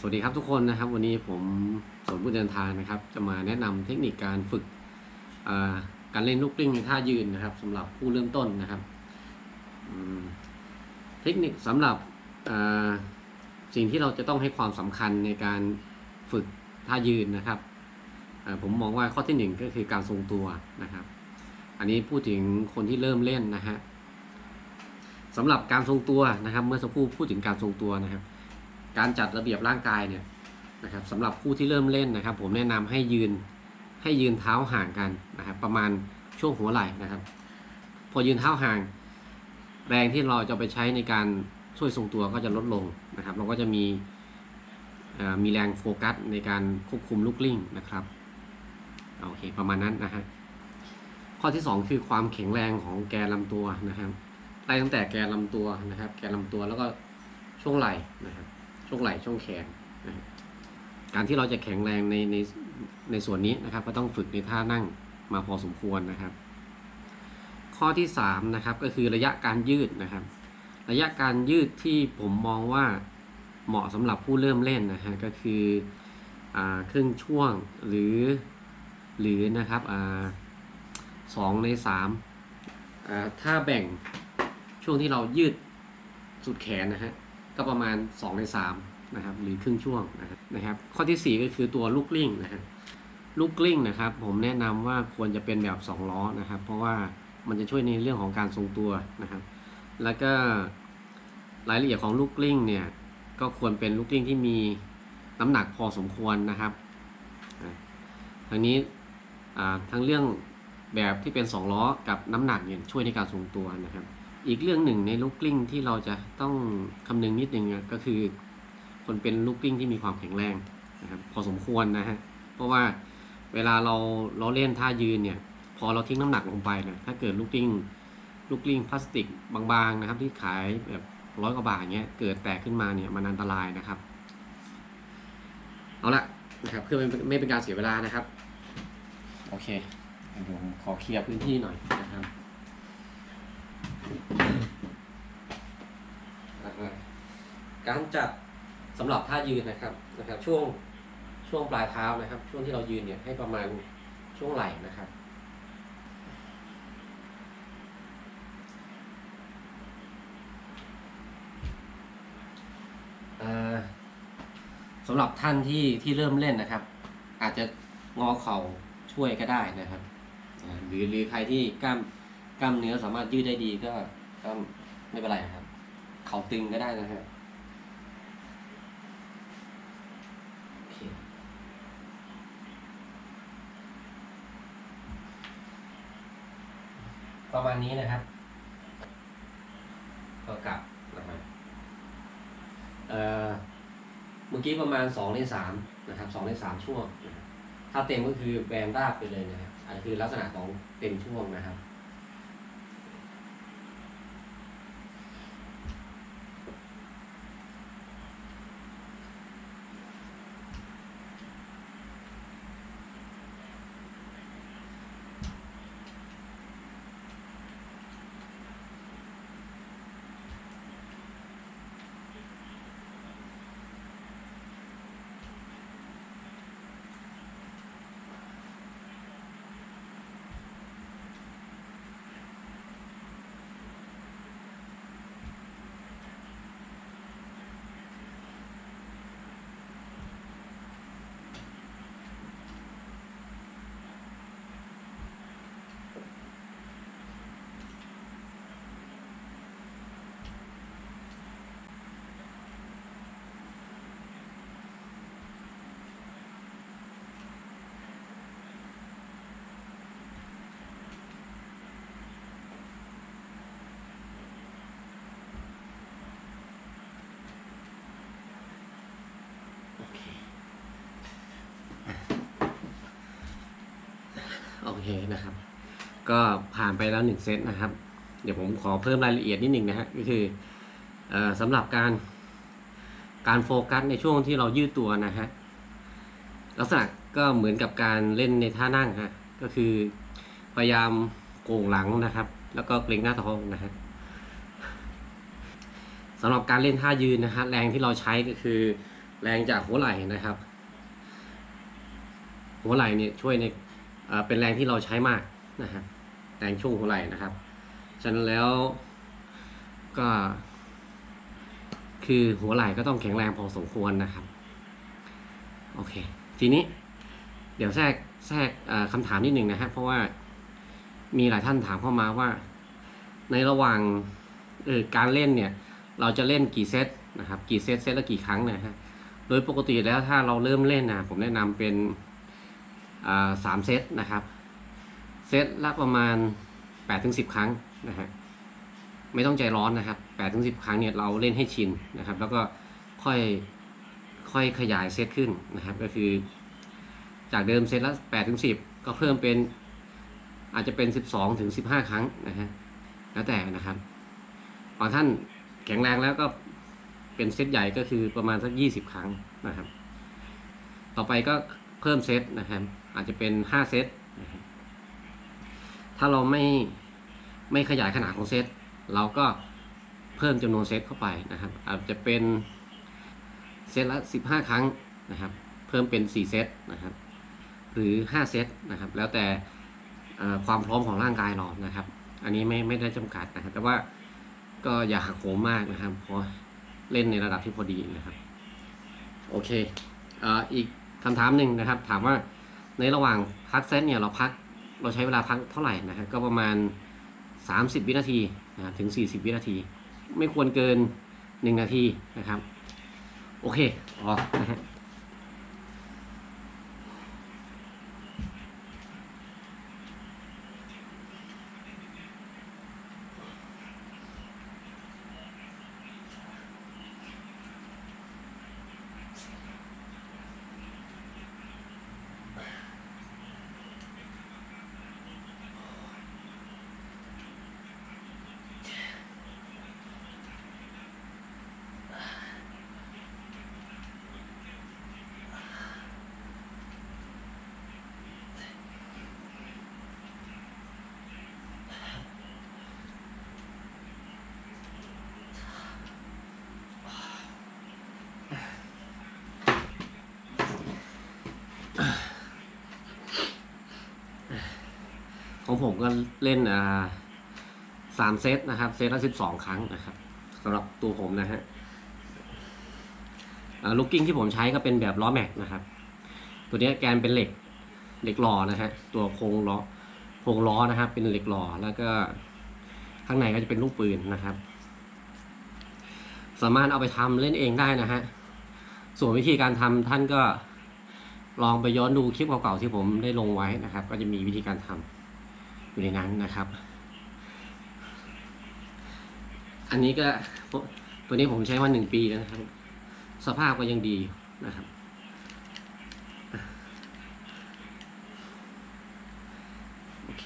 สวัสดีครับทุกคนนะครับ วันนี้ผมสนผู้เดินทางนะครับ จะมาแนะนำเทคนิคการฝึกการเล่นลูกกลิ้งในท่ายืนนะครับสำหรับผู้เริ่มต้นนะครับเทคนิคสำหรับสิ่งที่เราจะต้องให้ความสำคัญในการฝึกท่ายืนนะครับผมมองว่าข้อที่หนึ่งก็คือการทรงตัวนะครับ อันนี้พูดถึงคนที่เริ่มเล่นนะฮะสำหรับการทรงตัวนะครับ เมื่อสักครู่พูดถึงการทรงตัวนะครับ การจัดระเบียบร่างกายเนี่ยนะครับสำหรับผู้ที่เริ่มเล่นนะครับ ผมแนะนำให้ยืนให้ยืนเท้าห่างกันนะครับ ประมาณช่วงหัวไหล่นะครับ พอยืนเท้าห่าง แรงที่เราจะไปใช้ในการช่วยทรงตัวก็จะลดลงนะครับ เราก็จะมีมีแรงโฟกัสในการควบคุมลูกลิ่งนะครับโอเคประมาณนั้นนะฮะข้อที่สองคือความแข็งแรงของแกนลำตัวนะครับไล่ตั้งแต่แกนลำตัวนะครับ แกนลำตัวแล้วก็ช่วงไหล่นะครับ ช่วงไหล่ช่วงแขนนะการที่เราจะแข็งแรงในในในส่วนนี้นะครับ ก็ต้องฝึกในท่านั่งมาพอสมควรนะครับ ข้อที่3นะครับก็คือระยะการยืดนะครับ ระยะการยืดที่ผมมองว่าเหมาะสำหรับผู้เริ่มเล่นนะฮะก็คืออครึ่งช่วงหรือหรือนะครับอสองในสามถ้าแบ่งช่วงที่เรายืดสุดแขนนะฮะ ก็ประมาณ 2 ใน3นะครับหรือครึ่งช่วงนะครับนะรบข้อทีสี่ 4 ก็คือตัวลูกกลิ้งนะครับลูกกลิ้งนะครับ ผมแนะนำว่าควรจะเป็นแบบ 2 ล้อนะครับ เพราะว่ามันจะช่วยในเรื่องของการทรงตัวนะครับ แล้วก็รายละเอียดของลูกกลิ้งเนี่ยก็ควรเป็นลูกกลิ้งที่มีน้ำหนักพอสมควรนะครับอ่าทั้งนี้ทั้งเรื่องแบบที่เป็น 2 ล้อกับน้ำหนักเนี่ยช่วยในการทรงตัวนะครับ อีกเรื่องหนึ่งในลูกกลิ้งที่เราจะต้องคำนึงนิดนึงก็คือ คนเป็นลูกกลิ้งที่มีความแข็งแรงนะครับพอสมควรนะฮะเพราะว่าเวลาเราเราเล่นท่ายืนเนี่ยพอเราทิ้งน้ำหนักลงไปเนี่ยถ้าเกิดลูกกลิ้งลูกกลิ้งพลาสติกบางๆนะครับที่ขายแบบร้อยกว่าบาทเงี้ยเกิดแตกขึ้นมาเนี่ยมันอันตรายนะครับเอาละนะครับเพื่อไม่ไม่เป็นการเสียเวลานะครับ โอเคเดี๋ยวผมขอเคลียร์พื้นที่หน่อยนะครับ การจัดสำหรับท่ายืนนะครับนะครับ ช่วงช่วงปลายเท้านะครับ ช่วงที่เรายืนเนี่ยให้ประมาณช่วงไหล่นะครับสำหรับท่านที่ที่เริ่มเล่นนะครับ อาจจะงอเข่าช่วยก็ได้นะครับหรือหรือใครที่กล้าม กล้ามเนื้อสามารถยืดได้ดีก็ก็ไม่เป็นไรครับ เข่าตึงก็ได้นะฮะประมาณนี้นะครับ ก็กลับนะครับเมื่อกี้ประมาณสองในสามนะครับสองในสามช่วง ถ้าเต็มก็คือแบนราบไปเลยนะครับ อันนคือลักษณะของเต็มช่วงนะครับ โอเคนะครับ ก็ผ่านไปแล้วหนึ่งเซตนะครับ เดี๋ยวผมขอเพิ่มรายละเอียดนิดหนึ่งนะฮะก็คืออสำหรับการการโฟกัสในช่วงที่เรายืดตัวนะฮะลักษณะก็เหมือนกับการเล่นในท่านั่งฮะก็คือพยายามโก่งหลังนะครับ แล้วก็เกรงหน้าท้องนะฮะสำหรับการเล่นท่ายืนนะฮะแรงที่เราใช้ก็คือ แรงจากหัวไหล่นะครับ หัวไหล่เนี่ยช่วยใน เป็นแรงที่เราใช้มากนะครับแรงช่วงหัวไหล่นะครับ ฉะนั้นแล้วก็ คือหัวไหล่ก็ต้องแข็งแรงพอสมควรนะครับ โอเค ทีนี้ เดี๋ยวแทรกแทรกอ่าคำถามนิดหนึ่งนะครับเพราะว่ามีหลายท่านถามเข้ามาว่า ในระหว่างออการเล่นเนี่ย เราจะเล่นกี่เซตนะครับ กี่เซตเซตละกี่ครั้งนะฮะโดยปกติแล้วถ้าเราเริ่มเล่นนะผมแนะนำเป็น สามเซตนะครับ เซตละประมาณ8ปถึงสิครั้งนะฮะไม่ต้องใจร้อนนะครับ8ปถึงสิครั้งเนี่ยเราเล่นให้ชินนะครับ แล้วก็ค่อยค่อยขยายเซตขึ้นนะครับ ก็คือ จากเดิมเซตละ8ถึง10ก็เพิ่มเป็นอาจจะเป็น 12ถึง15 ครั้งนะฮะแล้วแต่นะครับบางท่านแข็งแรงแล้วก็เป็นเซตใหญ่ก็คือประมาณสัก 20 ครั้งนะครับ ต่อไปก็เพิ่มเซตนะครับ อาจจะเป็น5เซตนะครับถ้าเราไม่ไม่ขยายขนาดของเซตเราก็เพิ่มจำนวนเซตเข้าไปนะครับ อาจจะเป็นเซตละ15ครั้งนะครับ เพิ่มเป็น4เซตนะครับ หรือ5เซตนะครับ แล้วแต่เอ่อความพร้อมของร่างกายเรานะครับ อันนี้ไม่ไม่ได้จำกัดนะครับ แต่ว่าก็อย่าหักโหมมากนะครับเพราะเล่นในระดับที่พอดีนะครับ โอเคเอ่ออีกคำถามหนึ่งนะครับ ถามว่า ในระหว่างพักเซตเนี่ยเราพักเราใช้เวลาพักเท่าไหร่นะครับก็ประมาณ 30 วินาทีนะถึง 40 วินาที ไม่ควรเกิน 1 นาทีนะครับ โอเคอ๋อนะฮะ ของผมก็เล่นอ่าสามเซตนะครับ เซตละสิบสองครั้งนะครับสำหรับตัวผมนะฮะลูกกิ้งที่ผมใช้ก็เป็นแบบล้อแม็กนะครับ ตัวนี้แกนเป็นเหล็กเหล็กหล่อนะฮะตัวโครงล้อโครงล้อนะครับ เป็นเหล็กหล่อแล้วก็ข้างในก็จะเป็นลูกปืนนะครับ สามารถเอาไปทำเล่นเองได้นะฮะส่วนวิธีการทำท่านก็ลองไปย้อนดูคลิปเก่าๆที่ผมได้ลงไว้นะครับ ก็จะมีวิธีการทำ อยู่ในนั้นนะครับ อันนี้ก็ตัวนี้ผมใช้มาหนึ่งปีแล้วนะครับ สภาพก็ยังดีนะครับ โอเค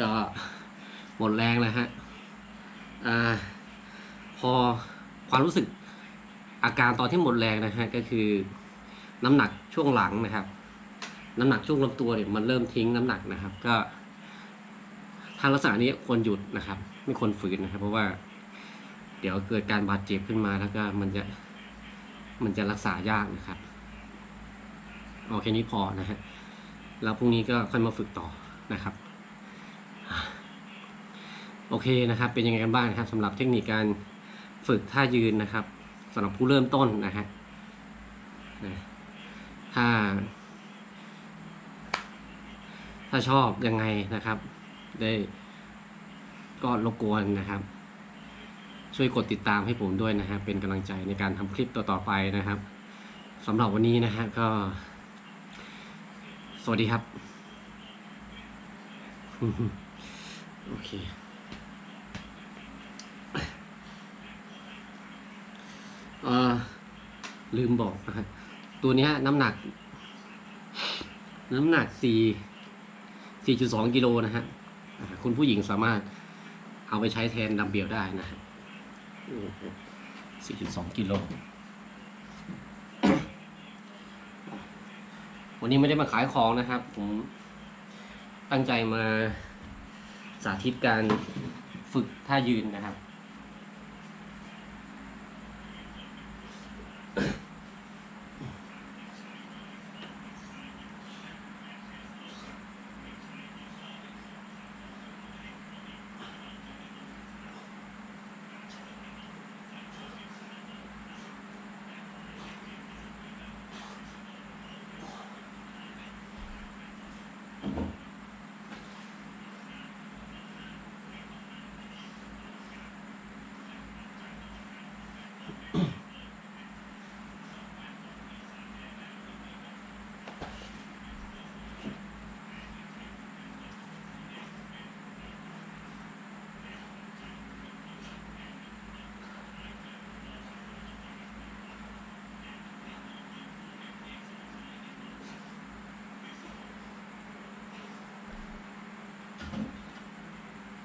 ก็ห มดแรงแล้วฮะอพอความรู้สึกอาการตอนที่หมดแรงนะฮะก็คือน้ำหนักช่วงหลังนะครับ น้ำหนักช่วงลำตัวเนี่ยมันเริ่มทิ้งน้ำหนักนะครับ ก็ทางลักษณะนี้ควรหยุดนะครับ ไม่ควรฝืนนะครับ เพราะว่า เดี๋ยวเกิดการบาดเจ็บขึ้นมาแล้วก็มันจะมันจะรักษายากนะครับเอาแค่นี้พอนะฮะแล้วพรุ่งนี้ก็ค่อยมาฝึกต่อนะครับ โอเคนะครับ เป็นยังไงกันบ้างนะครับสำหรับเทคนิคการฝึกท่ายืนนะครับสำหรับผู้เริ่มต้นนะฮะถ้า ถ้าชอบยังไงนะครับ ได้ก็รบกวนนะครับ ช่วยกดติดตามให้ผมด้วยนะครับเป็นกำลังใจในการทำคลิปต่อๆไปนะครับสำหรับวันนี้นะฮะก็ สวัสดีครับ โอเค เออ ลืมบอกนะครับตัวเนี้ยน้ำหนัก น้ำหนักสี่สี่จุดสองกิโลนะฮะอ่าคุณผู้หญิงสามารถเอาไปใช้แทนดัมเบลได้นะครับสี่จุดสองกิโลวันนี้ไม่ได้มาขายของนะครับ ผมตั้งใจมาสาธิตการฝึกท่ายืนนะครับ